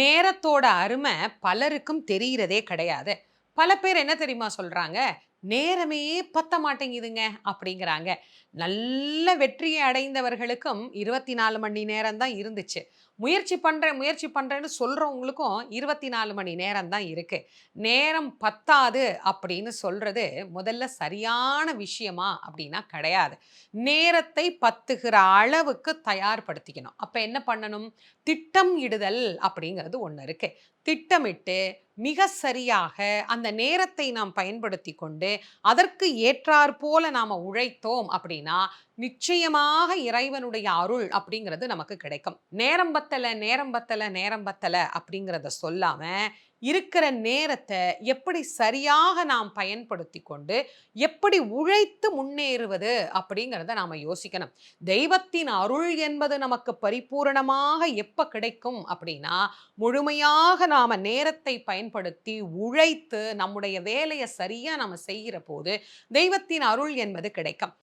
நேரத்தோட அருமை பலருக்கும் தெரிகிறதே கிடையாது. பல பேர் என்ன தெரியுமா சொல்கிறாங்க நேரமே பத்த மாட்டேங்குதுங்க அப்படிங்கிறாங்க. நல்ல வெற்றியை அடைந்தவர்களுக்கும் 24 மணி நேரம் தான் இருந்துச்சு. முயற்சி பண்ணுற முயற்சி பண்ணுறேன்னு சொல்கிறவங்களுக்கும் இருபத்தி நாலு மணி நேரம் தான் இருக்குது நேரம் பத்தாது அப்படின்னு சொல்கிறது முதல்ல சரியான விஷயமா அப்படின்னா கிடையாது. நேரத்தை பத்துகிற அளவுக்கு தயார்படுத்திக்கணும். அப்போ என்ன பண்ணணும்? திட்டம் இடுதல் அப்படிங்கிறது ஒன்று இருக்குது திட்டமிட்டு மிக சரியாக அந்த நேரத்தை நாம் பயன்படுத்தி கொண்டு அதற்கு ஏற்றாற் போல நாம உழைத்தோம் அப்படின்னா நிச்சயமாக இறைவனுடைய அருள் அப்படிங்கிறது நமக்கு கிடைக்கும். நேரம் பத்தல நேரம் பத்தல நேரம் பத்தல அப்படிங்கிறத சொல்லாம இருக்கிற நேரத்தை எப்படி சரியாக நாம் பயன்படுத்தி கொண்டு எப்படி உழைத்து முன்னேறுவது அப்படிங்கிறத நாம் யோசிக்கணும். தெய்வத்தின் அருள் என்பது நமக்கு பரிபூரணமாக எப்போ கிடைக்கும் அப்படின்னா முழுமையாக நாம் நேரத்தை பயன்படுத்தி உழைத்து நம்முடைய வேலையை சரியாக நம்ம செய்கிற போது தெய்வத்தின் அருள் என்பது கிடைக்கும்.